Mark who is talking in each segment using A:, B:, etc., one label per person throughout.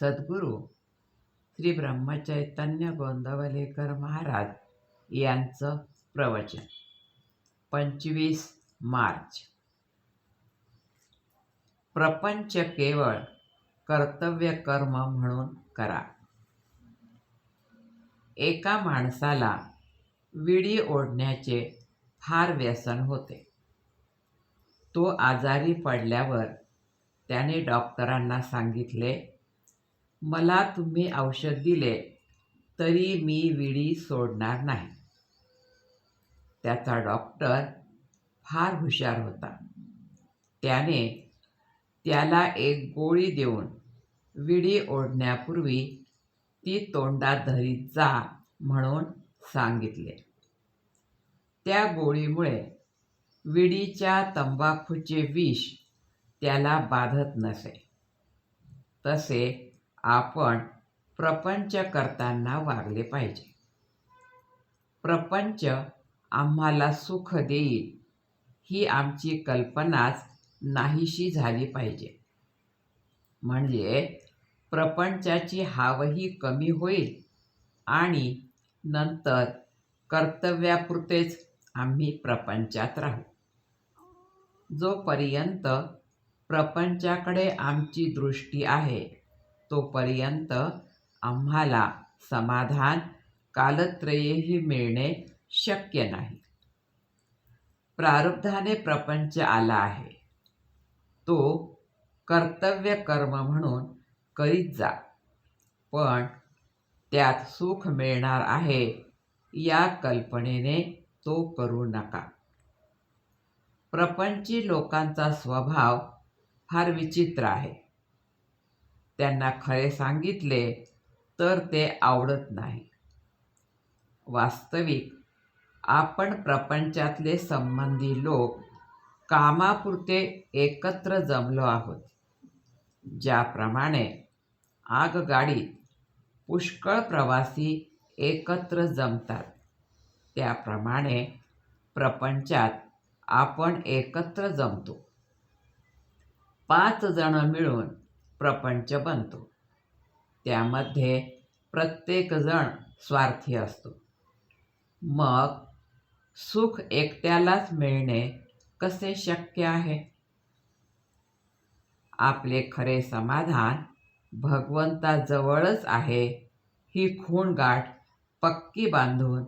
A: सद्गुरू श्री ब्रह्मचैतन्य गोंदवलेकर महाराज यांचं प्रवचन. पंचवीस मार्च. प्रपंच केवळ कर्तव्य कर्म म्हणून करा. एका माणसाला विडी ओढण्याचे फार व्यसन होते. तो आजारी पडल्यावर त्याने डॉक्टरांना सांगितले मला तुम्ही औषध दिले तरी मी विडी सोडणार नाही. त्याचा डॉक्टर फार हुशार होता. त्याने त्याला एक गोळी देऊन विडी ओढण्यापूर्वी ती तोंडात धरीत जा म्हणून सांगितले. त्या गोळीमुळे विडीच्या तंबाखूचे विष त्याला बाधत नसे. तसे आपण प्रपंच करताना वागले पाहिजे. प्रपंच आम्हाला सुख देईल ही आमची कल्पनाच नाहीशी झाली पाहिजे. म्हणजे प्रपंचाची हावही कमी होईल आणि नंतर कर्तव्यापुरतेच आम्ही प्रपंचात राहू. जोपर्यंत प्रपंचाकडे आमची दृष्टी आहे तोपर्यंत आम्हाला समाधान कालत्रयेही मिळणे शक्य नाही. प्रारब्धाने प्रपंच आला आहे. तो कर्तव्य कर्म म्हणून करीत जा. पण त्यात सुख मिळणार आहे या कल्पनेने तो करू नका. प्रपंची लोकांचा स्वभाव फार विचित्र आहे. त्यांना खरे सांगितले तर ते आवडत नाही. वास्तविक आपण प्रपंचातले संबंधी लोक कामापुरते एकत्र जमलो आहोत ज्याप्रमाणे आगगाडीत पुष्कळ प्रवासी एकत्र जमतात. त्याप्रमाणे प्रपंचात आपण एकत्र जमतो. पाच जण मिळून प्रपंच बनतो. त्यामध्ये प्रत्येकजण स्वार्थी असतो. मग सुख एकट्यालाच मिळणे कसे शक्य आहे? आपले खरे समाधान भगवंताजवळच आहे ही खूण गाठ पक्की बांधून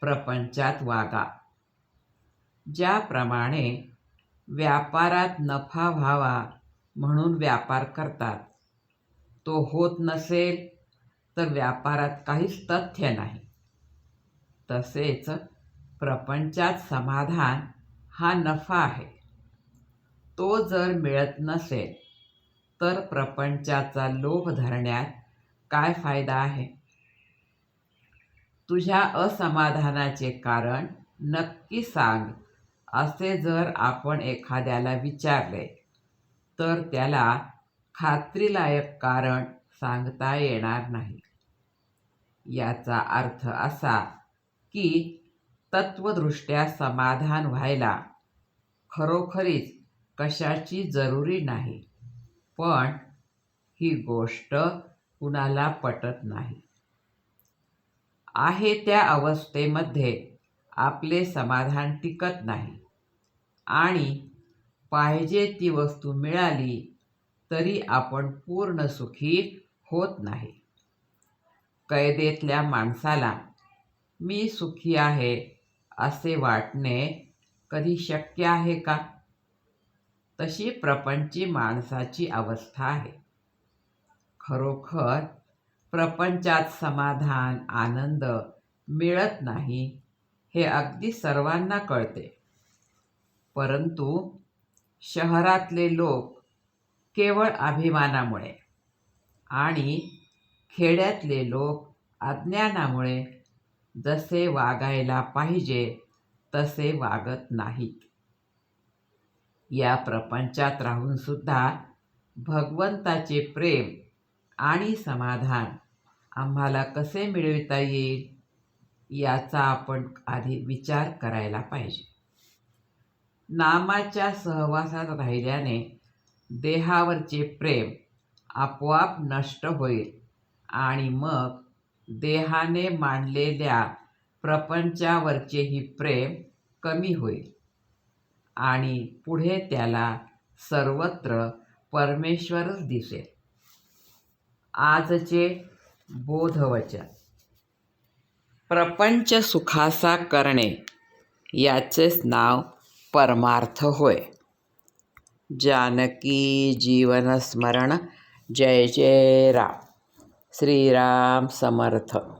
A: प्रपंचात वागा. ज्याप्रमाणे व्यापारात नफा व्हावा म्हणून व्यापार करतात. तो होत नसेल तर व्यापारात काहीच तथ्य नाही. तसेच प्रपंचात समाधान हा नफा आहे. तो जर मिळत नसेल तर प्रपंचाचा लोभ धरण्यात काय फायदा आहे? तुझ्या असमाधानाचे कारण नक्की सांग असे जर आपण एखाद्याला विचारले तर त्याला खात्रीलायक कारण सांगता येणार नाही. याचा अर्थ असा की तत्वदृष्ट्या समाधान व्हायला खरोखरीच कशाची जरुरी नाही पण ही गोष्ट कुणाला पटत नाही. आहे त्या अवस्थेमध्ये आपले समाधान टिकत नाही आणि पाहिजे ती वस्तू मिळाली तरी आपण पूर्ण सुखी होत नाही. कैदेतल्या माणसाला मी सुखी आहे असे वाटणे कधी शक्य आहे का? तशी प्रपंची माणसाची अवस्था आहे. खरोखर प्रपंचात समाधान आनंद मिळत नाही हे अगदी सर्वांना कळते. परंतु शहरातले लोक केवळ अभिमानामुळे आणि खेड्यातले लोक अज्ञानामुळे जसे वागायला पाहिजे तसे वागत नाहीत. या प्रपंचात राहूनसुद्धा भगवंताचे प्रेम आणि समाधान आम्हाला कसे मिळविता येईल याचा आपण आधी विचार करायला पाहिजे. नामाच्या सहवासात राहिल्याने देहावरचे प्रेम आपोआप नष्ट होईल आणि मग देहाने मांडलेल्या प्रपंचावरचेही प्रेम कमी होईल. आणि पुढे त्याला सर्वत्र परमेश्वरच दिसेल. आजचे बोधवचन. प्रपंच सुखासा करणे याचेच नाव परमार्थ होय. जानकी जीवनस्मरण जय जय राम. श्रीराम समर्थ.